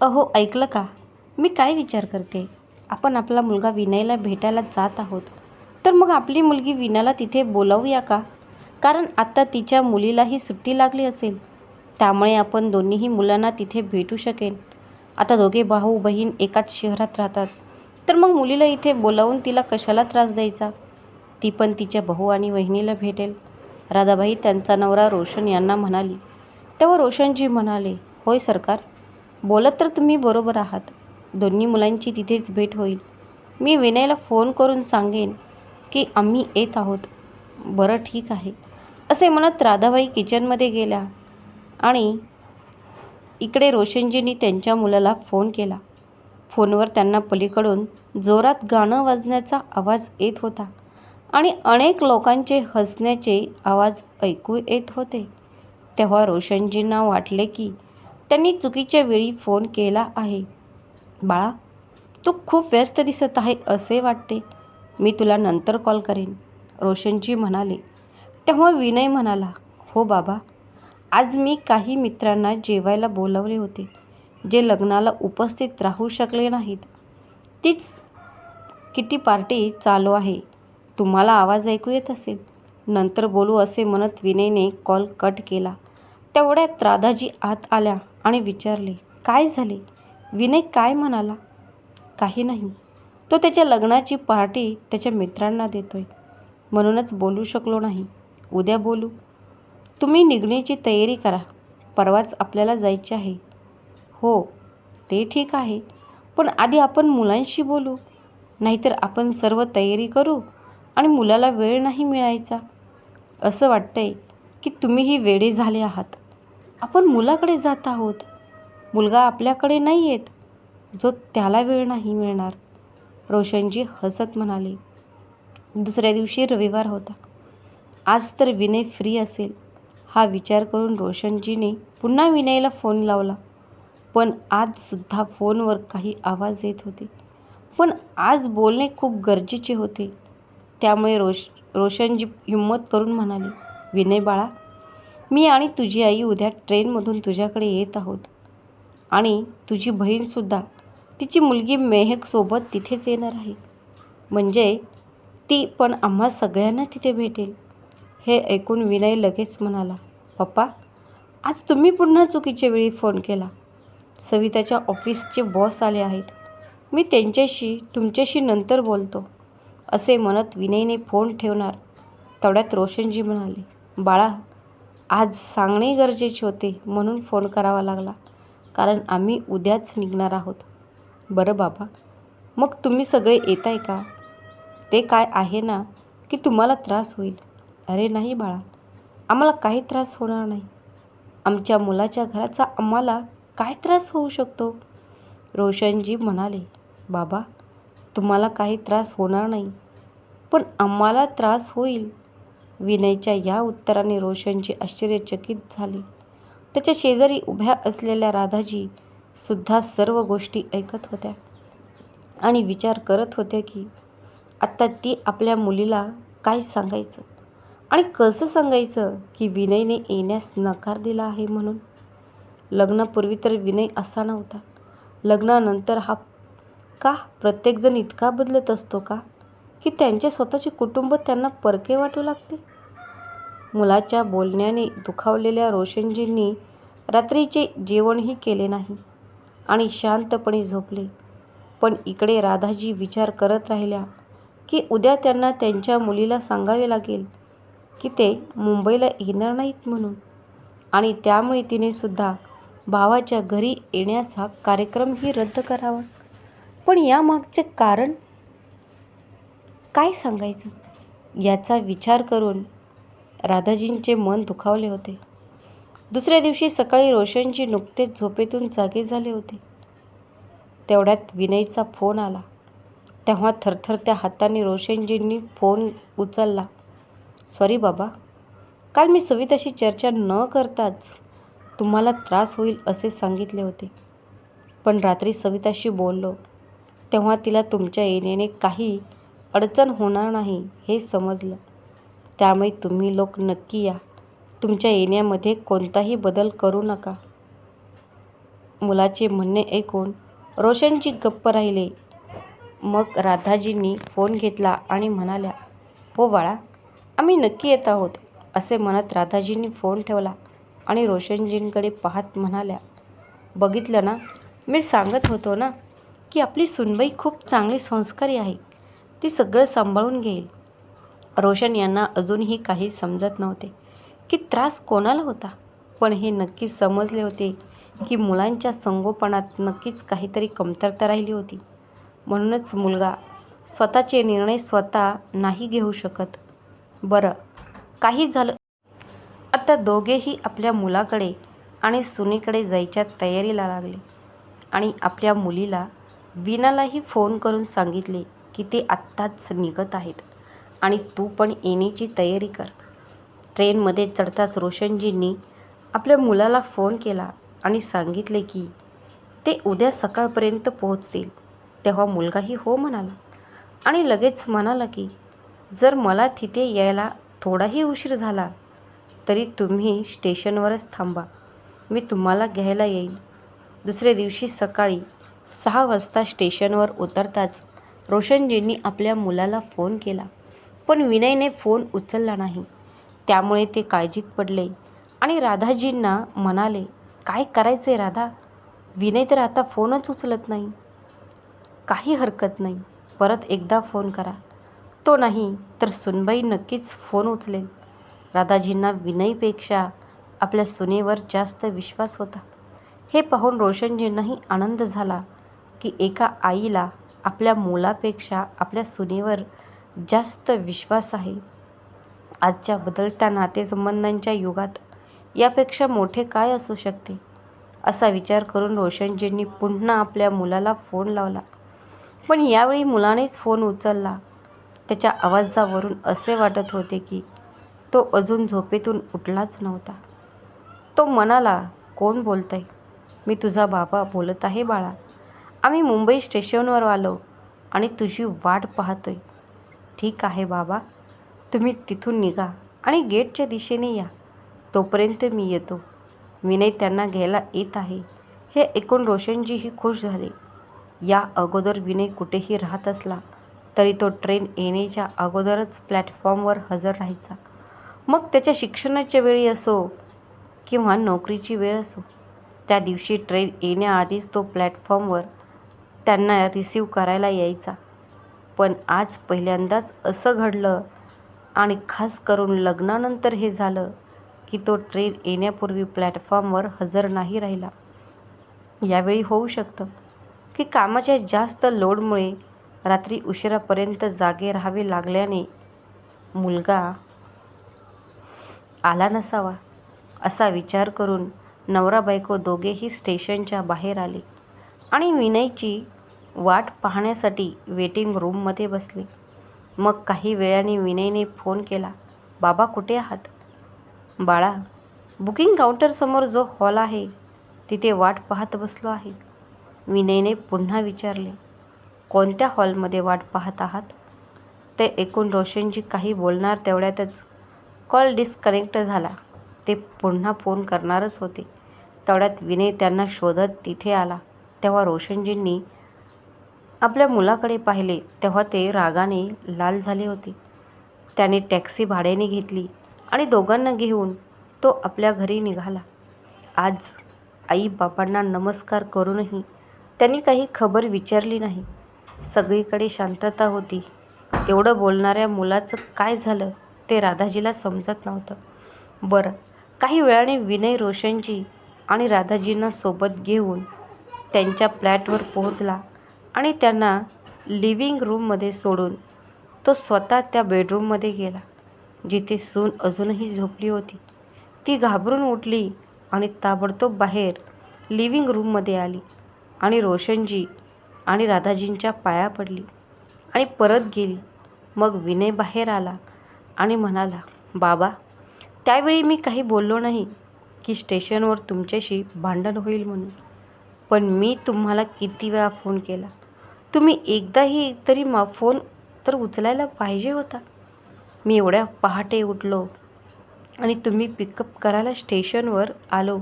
अहो ऐकलं का? मी काय विचार करते? आपण आपला मुलगा विनयला भेटायला जात आहोत. तर मग आपली मुलगी विनाला तिथे बोलावूया का? कारण आत्ता तिच्या मुलीलाही सुट्टी लागली असेल. त्यामुळे आपण दोन्हीही मुलांना तिथे भेटू शकेन. आता दोघे भाऊ बहीण एकाच शहरात राहतात. तर मग मुलीला इथे बोलावून तिला कशाला त्रास द्यायचा? ती पण तिच्या भाऊ आणि वहिनीला भेटेल. राधाबाई त्यांचा नवरा रोशन यांना म्हणाली. तेव्हा रोशनजी म्हणाले होय सरकार बोलत तर तुम्ही बरोबर आहात. दोन्ही मुलांची तिथेच भेट होईल. मी विनयला फोन करून सांगेन की आम्ही येत आहोत. बरं ठीक आहे. असे म्हणत राधाबाई किचनमध्ये गेल्या आणि इकडे रोशनजींनी त्यांच्या मुलाला फोन केला. फोनवर त्यांना पलीकडून जोरात गाणं वाजण्याचा आवाज येत होता आणि अनेक लोकांचे हसण्याचे आवाज ऐकू येत होते. तेव्हा रोशनजींना वाटले की त्यांनी चुकीच्या वेळी फोन केला आहे. बाळा तू खूप व्यस्त दिसत आहे असे वाटते. मी तुला नंतर कॉल करेन रोशनजी म्हणाले. तेव्हा विनय म्हणाला हो बाबा आज मी काही मित्रांना जेवायला बोलवले होते जे लग्नाला उपस्थित राहू शकले नाहीत. तीच किटी पार्टी चालू आहे. तुम्हाला आवाज ऐकू येत असेल. नंतर बोलू असे म्हणत विनयने कॉल कट केला. तेवढ्यात राधाजी आत आल्या आणि विचारले काय झाले? विनय काय म्हणाला? काही नाही. तो त्याच्या लग्नाची पार्टी त्याच्या मित्रांना देतोय. म्हणूनच बोलू शकलो नाही. उद्या बोलू. तुम्ही निघण्याची तयारी करा. परवाच आपल्याला जायचे आहे. हो ते ठीक आहे. पण आधी आपण मुलांशी बोलू. नाहीतर आपण सर्व तयारी करू आणि मुलाला वेळ नाही मिळायचा. असं वाटतंय की तुम्हीही वेडे झाले आहात. आपण मुलाकडे जात आहोत. मुलगा आपल्याकडे नाही येत जो त्याला वेळ नाही मिळणार. रोशनजी हसत म्हणाले. दुसऱ्या दिवशी रविवार होता. आज तर विनय फ्री असेल. हा विचार करून रोशनजीने पुन्हा विनयला फोन लावला. पण आजसुद्धा फोनवर काही आवाज येत होते. पण आज बोलणे खूप गरजेचे होते. त्यामुळे रोश रोशनजी हिंमत करून म्हणाली विनय बाळा मी आणि तुझी आई उद्या ट्रेनमधून तुझ्याकडे येत आहोत. आणि तुझी बहीणसुद्धा तिची मुलगी मेहकसोबत तिथेच येणार आहे. म्हणजे ती पण आम्हा सगळ्यांना तिथे भेटेल. हे ऐकून विनय लगेच म्हणाला पप्पा आज तुम्ही पुन्हा चुकीच्या वेळी फोन केला. सविताच्या ऑफिसचे बॉस आले आहेत. मी त्यांच्याशी तुमच्याशी नंतर बोलतो असे म्हणत विनयने फोन ठेवणार. तेवढ्यात रोशनजी म्हणाले बाळा आज सांगणे गरजेचे होते म्हणून फोन करावा लागला. कारण आम्ही उद्याच निघणार आहोत. बरं बाबा मग तुम्ही सगळे येत आहे का? ते काय आहे ना की तुम्हाला त्रास होईल. अरे नाही बाळा आम्हाला काही त्रास होणार नाही. आमच्या मुलाच्या घराचा आम्हाला काय त्रास होऊ शकतो? रोशनजी म्हणाले बाबा तुम्हाला काही त्रास होणार नाही पण आम्हाला त्रास होईल. विनयच्या या उत्तराने रोशनजी आश्चर्यचकित झाले. त्याच्या शेजारी उभ्या असलेल्या राधाजी सुद्धा सर्व गोष्टी ऐकत होत्या आणि विचार करत होत्या की आत्ता ती आपल्या मुलीला काय सांगायचं? आणि कसं सांगायचं की विनयने येण्यास नकार दिला आहे म्हणून? लग्नापूर्वी तर विनय असा नव्हता. लग्नानंतर हा का प्रत्येकजण इतका बदलत असतो का? की त्यांचे स्वतःचे कुटुंब त्यांना परके वाटू लागते? मुलाच्या बोलण्याने दुखावलेल्या रोशनजींनी रात्रीचे जेवणही केले नाही आणि शांतपणे झोपले. पण इकडे राधाजी विचार करत राहिल्या की उद्या त्यांना त्यांच्या मुलीला सांगावे लागेल की ते मुंबईला येणार नाहीत म्हणून आणि त्यामुळे तिने सुद्धा भावाच्या घरी येण्याचा कार्यक्रमही रद्द करावा. पण यामागचे कारण काय सांगायचं? याचा विचार करून राधाजींचे मन दुखावले होते. दुसऱ्या दिवशी सकाळी रोशनजी नुकतेच झोपेतून जागे झाले होते. तेवढ्यात विनयचा फोन आला. तेव्हा थरथरत्या हाताने रोशनजींनी फोन उचलला. सॉरी बाबा काल मी सविताशी चर्चा न करताच तुम्हाला त्रास होईल असे सांगितले होते. पण रात्री सविताशी बोललो. तेव्हा तिला तुमच्या येण्याने काही अडचण होणार नाही हे समजलं. त्यामुळे तुम्ही लोक नक्की या. तुमच्या येण्यामध्ये कोणताही बदल करू नका. मुलाचे म्हणणे ऐकून रोशनजी गप्प राहिले. मग राधाजींनी फोन घेतला आणि म्हणाल्या हो बाळा आम्ही नक्की येत आहोत असे म्हणत राधाजींनी फोन ठेवला आणि रोशनजींकडे पाहत म्हणाल्या बघितलं ना मी सांगत होतो ना की आपली सुनबाई खूप चांगली संस्कारी आहे. ती सगळं सांभाळून घेईल. रोशन यांना अजूनही काही समजत नव्हते की त्रास कोणाला होता. पण हे नक्कीच समजले होते की मुलांच्या संगोपनात नक्कीच काहीतरी कमतरता राहिली होती. म्हणूनच मुलगा स्वतःचे निर्णय स्वतः नाही घेऊ शकत. बरं काही झालं. आता दोघेही आपल्या मुलाकडे आणि सुनेकडे जायच्या तयारीला लागले आणि आपल्या मुलीला वीणालाही फोन करून सांगितले की ते आत्ताच निघत आहेत. आणि तू पण येण्याची तयारी कर. ट्रेनमध्ये चढताच रोशनजींनी आपल्या मुलाला फोन केला आणि सांगितले की ते उद्या सकाळपर्यंत पोहोचतील. तेव्हा मुलगाही हो म्हणाला आणि लगेच म्हणाला की जर मला तिथे यायला थोडाही उशीर झाला तरी तुम्ही स्टेशनवरच थांबा. मी तुम्हाला घ्यायला येईन दुसऱ्या दिवशी सकाळी सहा वाजता स्टेशनवर उतरताच रोशनजींनी आपल्या मुलाला फोन केला पण विनयने फोन उचलला नाही. त्यामुळे ते काळजीत पडले आणि राधाजींना म्हणाले काय करायचे राधा? विनय तर आता फोनच उचलत नाही. काही हरकत नाही. परत एकदा फोन करा. तो नाही तर सुनबाई नक्कीच फोन उचलेल. राधाजींना विनयपेक्षा आपल्या सुनेवर जास्त विश्वास होता. हे पाहून रोशनजींनाही आनंद झाला की एका आईला आपल्या मुलापेक्षा आपल्या सुनेवर जास्त विश्वास आहे. आजच्या बदलत्या नातेसंबंधांच्या युगात यापेक्षा मोठे काय असू शकते? असा विचार करून रोशनजींनी पुन्हा आपल्या मुलाला फोन लावला. पण यावेळी मुलानेच फोन उचलला. त्याच्या आवाजावरून असे वाटत होते की तो अजून झोपेतून उठलाच नव्हता. तो म्हणाला कोण बोलतंय? मी तुझा बाबा बोलत आहे बाळा. आम्ही मुंबई स्टेशनवर आलो आणि तुझी वाट पाहतोय. ठीक आहे बाबा तुम्ही तिथून निघा आणि गेटच्या दिशेने या. तोपर्यंत मी येतो. विनय त्यांना घ्यायला येत आहे. हे ऐकून रोशनजीही खुश झाले. या अगोदर विनय कुठेही राहत असला तरी तो ट्रेन येण्याच्या अगोदरच प्लॅटफॉर्मवर हजर राहायचा. मग त्याच्या शिक्षणाच्या वेळी असो किंवा नोकरीची वेळ असो त्या दिवशी ट्रेन येण्याआधीच तो प्लॅटफॉर्मवर त्यांना रिसीव करायला यायचा. पण आज पहिल्यांदाच असं घडलं आणि खास करून लग्नानंतर हे झालं की तो ट्रेन येण्यापूर्वी प्लॅटफॉर्मवर हजर नाही राहिला. यावेळी होऊ शकतं की कामाच्या जास्त लोडमुळे रात्री उशिरापर्यंत जागे राहावे लागल्याने मुलगा आला नसावा असा विचार करून नवरा बायको दोघेही स्टेशनच्या बाहेर आले आणि विनयची वाट पाहण्यासाठी वेटिंग रूममध्ये बसले. मग काही वेळाने विनयने फोन केला बाबा कुठे आहात? बाळा बुकिंग काउंटरसमोर जो हॉल आहे तिथे वाट पाहत बसलो आहे. विनयने पुन्हा विचारले कोणत्या हॉलमध्ये वाट पाहत आहात? ते ऐकून रोशनजी काही बोलणार तेवढ्यातच कॉल डिस्कनेक्ट झाला. ते पुन्हा फोन करणारच होते. तेवढ्यात विनय त्यांना शोधत तिथे आला. तेव्हा रोशनजींनी आपल्या मुलाकडे पाहिले तेव्हा ते रागाने लाल झाले होते. त्याने टॅक्सी भाड्याने घेतली आणि दोघांना घेऊन तो आपल्या घरी निघाला. आज आई बाबांना नमस्कार करूनही त्यांनी काही खबर विचारली नाही. सगळीकडे शांतता होती. एवढं बोलणाऱ्या मुलाचं काय झालं ते राधाजीला समजत नव्हतं. बरं काही वेळाने विनय रोशनजी आणि राधाजींना सोबत घेऊन त्यांच्या फ्लॅटवर पोहोचला. आणि त्यांना लिव्हिंग रूममध्ये सोडून तो स्वतः त्या बेडरूममध्ये गेला जिथे सून अजूनही झोपली होती. ती घाबरून उठली आणि ताबडतोब बाहेर लिव्हिंग रूममध्ये आली आणि रोशनजी आणि राधाजींच्या पाया पडली आणि परत गेली. मग विनय बाहेर आला आणि म्हणाला बाबा त्यावेळी मी काही बोललो नाही की स्टेशनवर तुमच्याशी भांडण होईल म्हणून. पण मी तुम्हाला किती वेळा फोन केला. तुम्ही एकदाही तरी मा फोन तर उचलायला पाहिजे होता. मी एवढ्या पहाटे उठलो आणि तुम्ही पिकअप करायला स्टेशनवर आलो.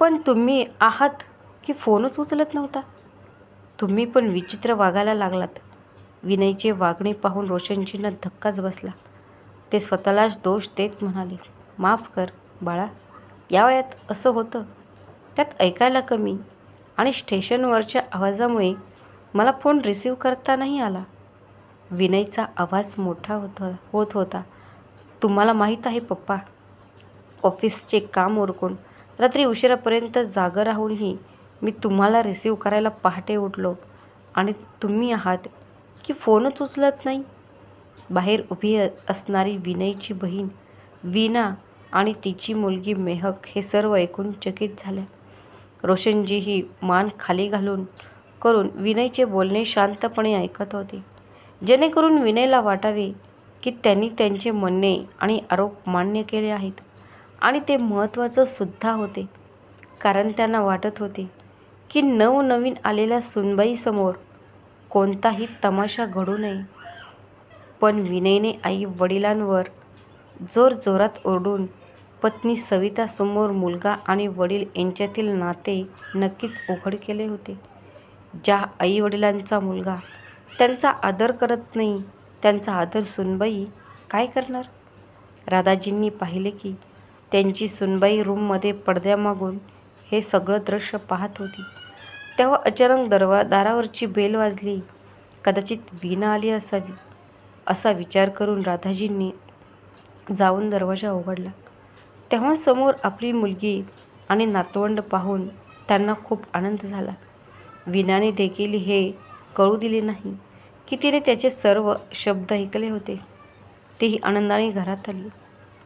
पण तुम्ही आहात की फोनच उचलत नव्हता. तुम्ही पण विचित्र वागायला लागलात. विनयचे वागणे पाहून रोशनजींना धक्काच बसला. ते स्वतःलाच दोष देत म्हणाले माफ कर बाळा या वयात असं होतं. त्यात ऐकायला कमी आणि स्टेशनवरच्या आवाजामुळे मला फोन रिसीव करता नाही आला. विनयचा आवाज मोठा होत होत होता. तुम्हाला माहीत आहे पप्पा ऑफिसचे काम ओरकून रात्री उशिरापर्यंत जागं राहूनही मी तुम्हाला रिसीव करायला पहाटे उठलो आणि तुम्ही आहात की फोनच उचलत नाही? बाहेर उभी असणारी विनयची बहीण वीणा आणि तिची मुलगी मेहक हे सर्व ऐकून चकित झाल्या. रोशनजी ही मान खाली घालून करून विनयचे बोलणे शांतपणे ऐकत होते. जेणेकरून विनयला वाटावे की त्यांनी त्यांचे म्हणणे आणि आरोप मान्य केले आहेत. आणि ते महत्त्वाचं सुद्धा होते. कारण त्यांना वाटत होते की नवनवीन आलेल्या सुनबाईसमोर कोणताही तमाशा घडू नये. पण विनयने आई वडिलांवर जोरजोरात ओरडून पत्नी सवितासमोर मुलगा आणि वडील यांच्यातील नाते नक्कीच उघड केले होते. ज्या आईवडिलांचा मुलगा त्यांचा आदर करत नाही त्यांचा आदर सुनबाई काय करणार? राधाजींनी पाहिले की त्यांची सुनबाई रूममध्ये पडद्यामागून हे सगळं दृश्य पाहत होती. तेव्हा अचानक दरवा दारावरची बेल वाजली. कदाचित वीणा आली असावी असा विचार करून राधाजींनी जाऊन दरवाजा उघडला. तेव्हा समोर आपली मुलगी आणि नातवंड पाहून त्यांना खूप आनंद झाला. वीणाने देखील हे कळू दिले नाही की तिने त्याचे सर्व शब्द ऐकले होते. तीही आनंदाने घरात आली.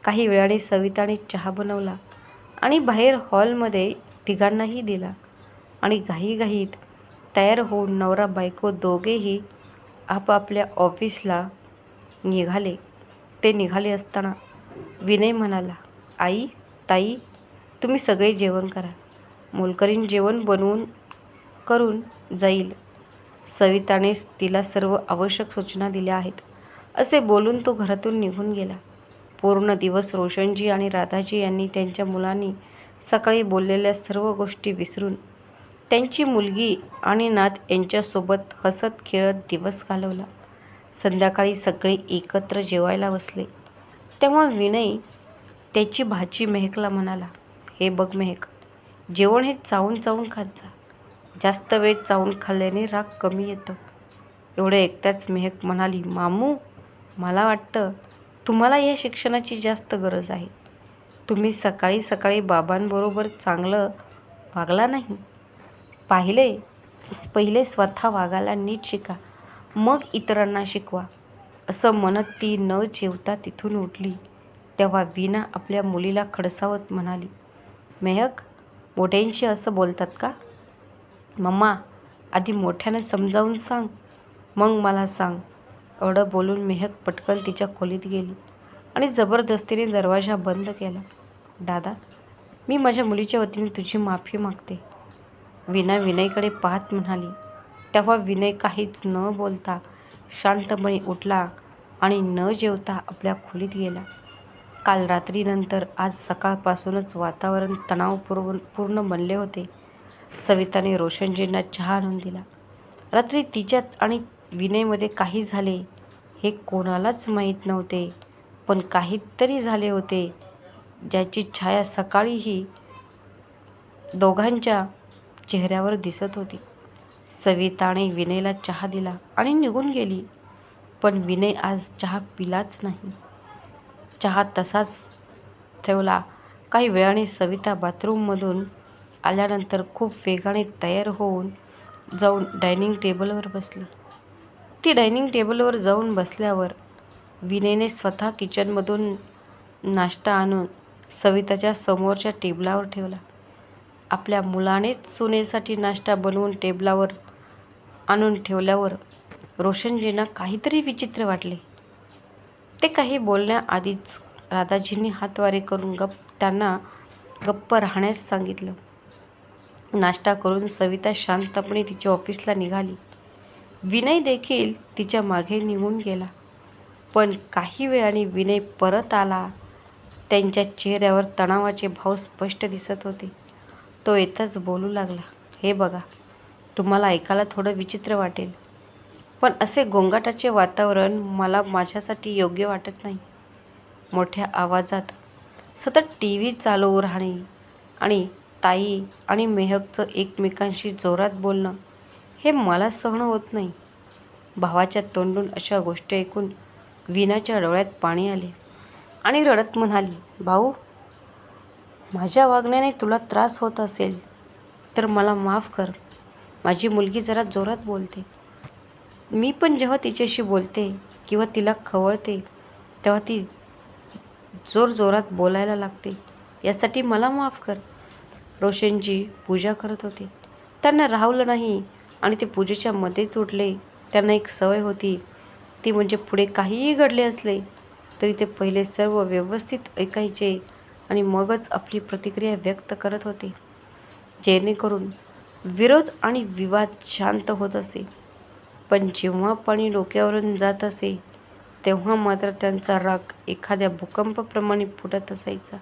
काही वेळाने सविताने चहा बनवला आणि बाहेर हॉलमध्ये तिघांनाही दिला आणि घाईघाईत तयार होऊन नवरा बायको दोघेही आपापल्या ऑफिसला निघाले. ते निघाले असताना विनय म्हणाला आई ताई तुम्ही सगळे जेवण करा. मोलकरीण जेवण बनवून करून जाईल. सविताने तिला सर्व आवश्यक सूचना दिल्या आहेत. असे बोलून तो घरातून निघून गेला. पूर्ण दिवस रोशनजी आणि राधाजी यांनी त्यांच्या मुलांनी सकाळी बोललेल्या सर्व गोष्टी विसरून त्यांची मुलगी आणि नात यांच्यासोबत हसत खेळत दिवस घालवला. संध्याकाळी सगळे एकत्र जेवायला बसले. तेव्हा विनय त्याची भाची मेहकला म्हणाला हे बघ मेहक जेवण हे चावून चावून खात जा. जास्त वेळ चावून खाल्ल्याने राग कमी येतो. एवढं ऐकताच मेहक म्हणाली मामू मला वाटतं तुम्हाला या शिक्षणाची जास्त गरज आहे. तुम्ही सकाळी सकाळी बाबांबरोबर चांगलं वागला नाही. पाहिले पहिले स्वतः वागायला नीट शिका मग इतरांना शिकवा. असं म्हणत ती न जेवता तिथून उठली. तेव्हा विना आपल्या मुलीला खडसावत म्हणाली मेहक मोठ्यांशी असं बोलतात का? मम्मा आधी मोठ्यानं समजावून सांग. मग मला सांग. एवढं बोलून मेहक पटकन तिच्या खोलीत गेली आणि जबरदस्तीने दरवाजा बंद केला. दादा मी माझ्या मुलीच्या वतीने तुझी माफी मागते. विना विनयकडे पाहत म्हणाली. तेव्हा विनय काहीच न बोलता शांतपणे उठला आणि न जेवता आपल्या खोलीत गेला. काल रात्रीनंतर आज सकाळपासूनच वातावरण तणावपूर्व पूर्ण बनले होते. सविताने रोशनजींना चहा आणून दिला. रात्री तिच्यात आणि विनयमध्ये काही झाले हे कोणालाच माहीत नव्हते पण काहीतरी झाले होते ज्याची छाया सकाळीही दोघांच्या चेहऱ्यावर दिसत होती. सविताने विनयला चहा दिला आणि निघून गेली पण विनय आज चहा पिलाच नाही. चहा तसाच ठेवला. काही वेळाने सविता बाथरूममधून आल्यानंतर खूप वेगाने तयार होऊन जाऊन डायनिंग टेबलवर बसली. ती डायनिंग टेबलवर जाऊन बसल्यावर विनयने स्वतः किचनमधून नाश्ता आणून सविताच्या समोरच्या टेबलावर ठेवला. आपल्या मुलानेच सुनेसाठी नाश्ता बनवून टेबलावर आणून ठेवल्यावर रोशनजींना काहीतरी विचित्र वाटले. ते काही बोलण्याआधीच राधाजींनी हातवारे करून गप त्यांना गप्प राहण्यास सांगितलं. नाश्ता करून सविता शांतपणे तिच्या ऑफिसला निघाली. विनय देखील तिच्यामागे निघून गेला. पण काही वेळाने विनय परत आला. त्यांच्या चेहऱ्यावर तणावाचे भाव स्पष्ट दिसत होते. तो येतच बोलू लागला. हे बघा तुम्हाला ऐकायला थोडं विचित्र वाटेल. पण असे गोंगाटाचे वातावरण मला माझ्यासाठी योग्य वाटत नाही. मोठ्या आवाजात सतत टी व्ही चालू राहणे आणि ताई आणि मेहकचं एकमेकांशी जोरात बोलणं हे मला सहन होत नाही. भावाच्या तोंडून अशा गोष्टी ऐकून विनाच्या डोळ्यात पाणी आले आणि रडत म्हणाली भाऊ माझ्या वागण्याने तुला त्रास होत असेल तर मला माफ कर. माझी मुलगी जरा जोरात बोलते. मी पण जेव्हा तिच्याशी बोलते किंवा तिला खवळते तेव्हा ती जोर जोरात बोलायला लागते. यासाठी मला माफ कर. रोशनजी पूजा करत होते. त्यांना राहवलं नाही आणि ते पूजेच्या मध्येच उठले. त्यांना एक सवय होती. ती म्हणजे पुढे काहीही घडले असले तरी ते पहिले सर्व व्यवस्थित ऐकायचे आणि मगच आपली प्रतिक्रिया व्यक्त करत होते. जेणेकरून विरोध आणि विवाद शांत होत असे. पण जेव्हा पाणी डोक्यावरून जात असे तेव्हा मात्र त्यांचा राग एखाद्या भूकंपाप्रमाणे फुटत असायचा.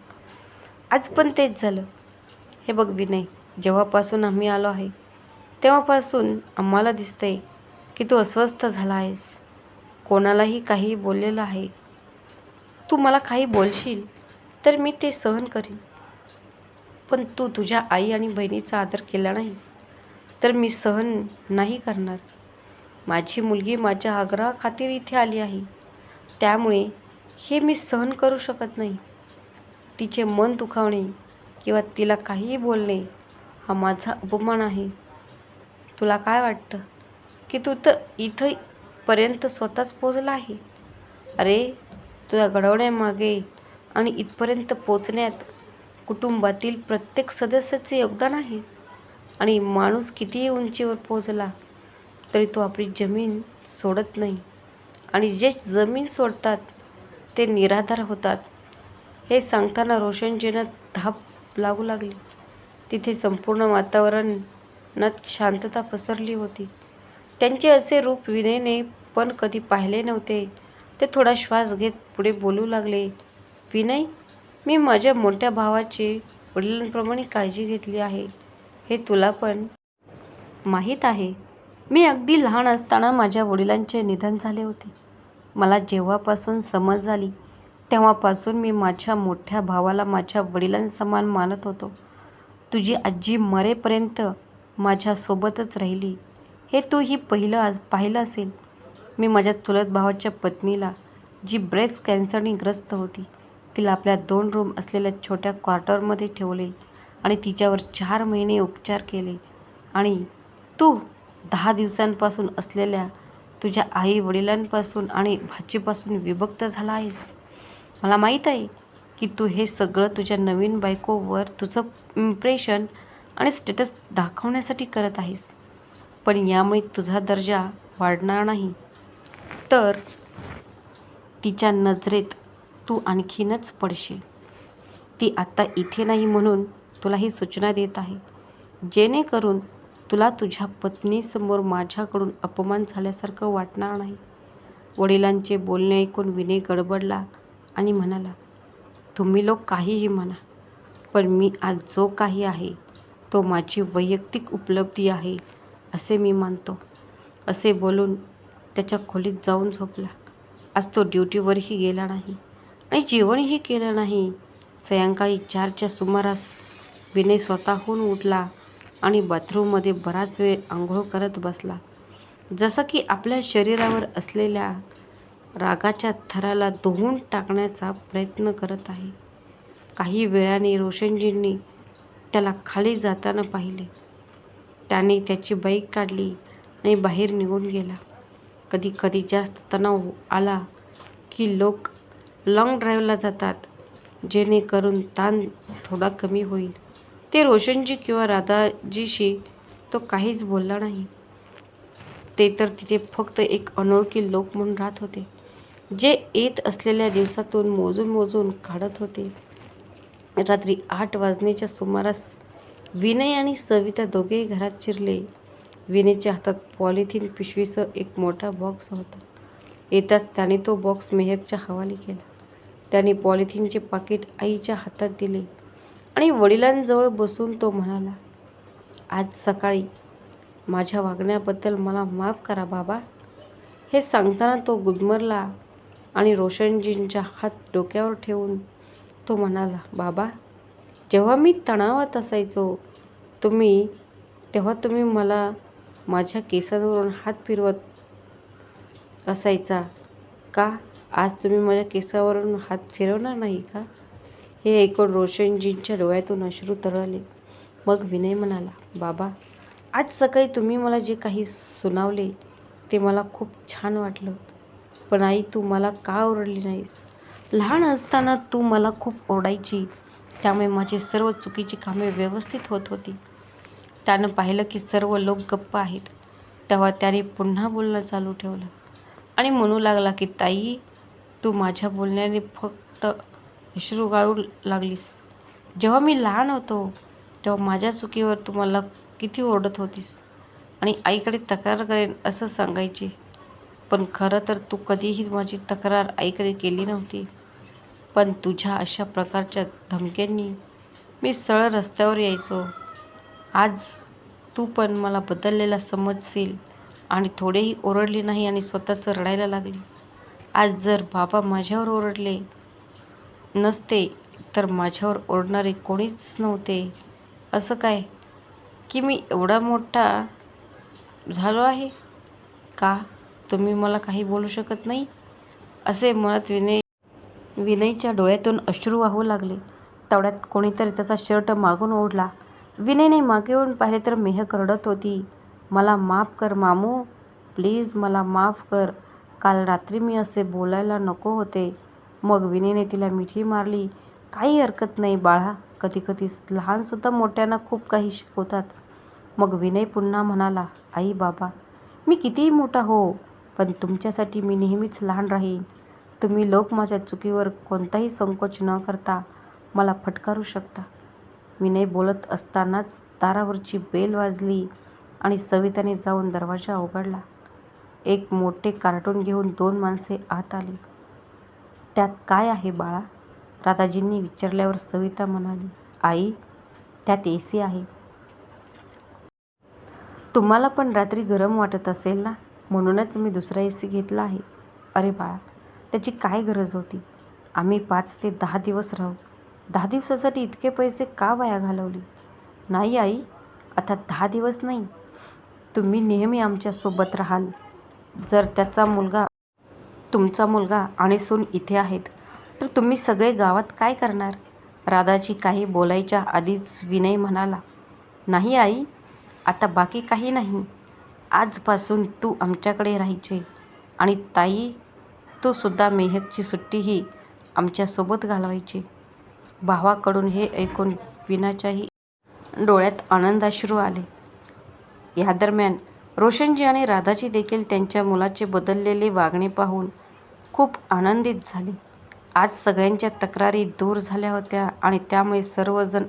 आज पण तेच झालं. हे बघ विनय जेव्हापासून आम्ही आलो आहे तेव्हापासून आम्हाला दिसतंय की तू अस्वस्थ झाला आहेस. कोणालाही काही बोललेलं आहे. तू मला काही बोलशील तर मी ते सहन करीन. पण तू तुझ्या आई आणि बहिणीचा आदर केला नाहीस तर मी सहन नाही करणार. माझी मुलगी माझ्या आग्रहाखातीर इथे आली आहे. त्यामुळे हे मी सहन करू शकत नाही. तिचे मन दुखावणे किंवा तिला काहीही बोलणे हा माझा अपमान आहे. तुला काय वाटतं? की तू तर इथं पर्यंत स्वतःच पोचला आहे? अरे तुझ्या घडवण्यामागे आणि इथपर्यंत पोचण्यात कुटुंबातील प्रत्येक सदस्याचे योगदान आहे. आणि माणूस कितीही उंचीवर पोचला तरी तो आपली जमीन सोडत नाही. आणि जे जमीन सोडतात ते निराधार होतात. हे सांगताना रोशनजीनं धाप लागू लागली. तिथे संपूर्ण वातावरणात शांतता पसरली होती. त्यांचे असे रूप विनयने पण कधी पाहिले नव्हते. ते थोडा श्वास घेत पुढे बोलू लागले विनय मी माझ्या मोठ्या भावाची वडिलांप्रमाणे काळजी घेतली आहे. हे तुला पण माहीत आहे. मी अगदी लहान असताना माझ्या वडिलांचे निधन झाले होते. मला जेव्हापासून समज झाली तेव्हापासून मी माझ्या मोठ्या भावाला माझ्या वडिलांसमान मानत होतो. तुझी आजी मरेपर्यंत माझ्यासोबतच राहिली. हे तू ही पहिलं आज पाहिलं असेल. मी माझ्या चुलत भावाच्या पत्नीला जी ब्रेस्ट कॅन्सरने ग्रस्त होती तिला आपल्या दोन रूम असलेल्या छोट्या क्वार्टरमध्ये ठेवले आणि तिच्यावर चार महिने उपचार केले. आणि तू दहा दिवसांपासून असलेल्या तुझ्या आई वडिलांपासून आणि भाचीपासून विभक्त झाला आहेस. मला माहीत आहे की तू हे सगळं तुझ्या नवीन बायकोवर तुझं इम्प्रेशन आणि स्टेटस दाखवण्यासाठी करत आहेस. पण यामुळे तुझा दर्जा वाढणार नाही. तर तिच्या नजरेत तू आणखीनच पडशील. ती आत्ता इथे नाही म्हणून तुला ही सूचना देत आहे. जेणेकरून तुला तुझ्या पत्नीसमोर माझ्याकडून अपमान झाल्यासारखं वाटणार नाही. वडिलांचे बोलणे ऐकून विनय गडबडला. आणि म्हणाला तुम्ही लोक काहीही म्हणा पण मी आज जो काही आहे तो माझी वैयक्तिक उपलब्धी आहे असे मी मानतो. असे बोलून त्याच्या खोलीत जाऊन झोपला. आज तो ड्युटीवरही गेला नाही आणि जेवणही केलं नाही. सायंकाळी चारच्या सुमारास विनय स्वतःहून उठला आणि बाथरूममध्ये बराच वेळ आंघोळ करत बसला. जसं की आपल्या शरीरावर असलेल्या रागाच्या थराला धुवून टाकण्याचा प्रयत्न करत आहे. काही वेळाने रोशनजींनी त्याला खाली जाताना पाहिले. त्याने त्याची बाईक काढली आणि बाहेर निघून गेला. कधी कधी जास्त तणाव आला की लोक लाँग ड्राईव्हला जातात जेणेकरून ताण थोडा कमी होईल. ते रोशनजी किंवा राधाजीशी तो काहीच बोलला नाही. ते तर तिथे फक्त एक अनोळखी लोक म्हणून राहत होते. जे येत असलेल्या दिवसातून मोजून मोजून काढत होते. रात्री आठ वाजण्याच्या सुमारास विनय आणि सविता दोघेही घरात शिरले. विनयच्या हातात पॉलिथिन पिशवीसह एक मोठा बॉक्स होता. येताच त्याने तो बॉक्स मेहकच्या हवाली केला. त्याने पॉलिथिनचे पाकिट आईच्या हातात दिले आणि वडिलांजवळ बसून तो म्हणाला आज सकाळी माझ्या वागण्याबद्दल मला माफ करा बाबा हे सांगताना तो गुदमरला आणि रोशनजींचा हात डोक्यावर ठेवून तो म्हणाला बाबा जेव्हा मी तणावात असायचो तुम्ही तेव्हा तुम्ही मला माझ्या केसांवरून हात फिरवत असायचा का? आज तुम्ही माझ्या केसावरून हात फिरवणार नाही का? हे ऐकून रोशनजींच्या डोळ्यातून अश्रू तरळले. मग विनय म्हणाला बाबा आज सकाळी तुम्ही मला जे काही सुनावले ते मला खूप छान वाटलं. पण आई तू मला का ओरडली नाहीस? लहान असताना तू मला खूप ओरडायची. त्यामुळे माझी सर्व चुकीची कामे व्यवस्थित होत होती. त्यानं पाहिलं की सर्व लोक गप्प आहेत. तेव्हा त्याने पुन्हा बोलणं चालू ठेवलं आणि म्हणू लागला की ताई तू माझ्या बोलण्याने फक्त अश्रू गाळू लागलीस. जेव्हा मी लहान होतो तेव्हा माझ्या चुकीवर तू मला किती ओरडत होतीस आणि आईकडे तक्रार करेन असं सांगायची. पण खरं तर तू कधीही माझी तक्रार ऐकडे केली नव्हती. पण तुझ्या अशा प्रकारच्या धमक्यांनी मी सरळ रस्त्यावर यायचो. आज तू पण मला बदललेला समजशील आणि थोडेही ओरडली नाही आणि स्वतःचं रडायला लागली. आज जर बाबा माझ्यावर ओरडले नसते तर माझ्यावर ओरडणारे कोणीच नव्हते. असं काय? की मी एवढा मोठा झालो आहे? का? तुम्ही मला काही बोलू शकत नाही? असे म्हणत विनय विनयच्या डोळ्यातून अश्रू वाहू लागले. तेवढ्यात कोणीतरी त्याचा शर्ट मागून ओढला. विनयने मागे येऊन पाहिले तर मेहक रडत होती. मला माफ कर मामू. प्लीज मला माफ कर. काल रात्री मी असे बोलायला नको होते. मग विनयने तिला मिठी मारली. काही हरकत नाही बाळा. कधी कधी लहानसुद्धा मोठ्यांना खूप काही शिकवतात. मग विनय पुन्हा म्हणाला आई बाबा मी कितीही मोठा हो पण तुमच्यासाठी मी नेहमीच लहान राहीन. तुम्ही लोक माझ्या चुकीवर कोणताही संकोच न करता मला फटकारू शकता. विनय बोलत असतानाच दारावरची बेल वाजली आणि सविताने जाऊन दरवाजा उघडला. एक मोठे कार्टून घेऊन दोन माणसे आत आली. त्यात काय आहे बाळा? राधाजींनी विचारल्यावर सविता म्हणाली. आई त्यात ए सी आहे. तुम्हाला पण रात्री गरम वाटत असेल ना? म्हणूनच मी दुसरा ए सी घेतला आहे. अरे बाळा त्याची काय गरज होती? आम्ही पाच ते दहा दिवस राहू. दहा दिवसासाठी इतके पैसे का वाया घालवले? नाही आई आता दहा दिवस नाही. तुम्ही नेहमी आमच्यासोबत राहाल. जर त्याचा मुलगा तुमचा मुलगा आणि सून इथे आहेत तर तुम्ही सगळे गावात काय करणार? राधाची काही बोलायच्या आधीच विनय म्हणाला नाही आई आता बाकी काही नाही. आजपासून तू आमच्याकडे राहायचे. आणि ताई तू सुद्धा मेहकची सुट्टीही आमच्यासोबत घालवायची. भावाकडून हे ऐकून विनाच्याही डोळ्यात आनंदाश्रू आले. या दरम्यान रोशनजी आणि राधाजी देखील त्यांच्या मुलाचे बदललेले वागणे पाहून खूप आनंदित झाले. आज सगळ्यांच्या तक्रारी दूर झाल्या होत्या आणि त्यामुळे सर्वजण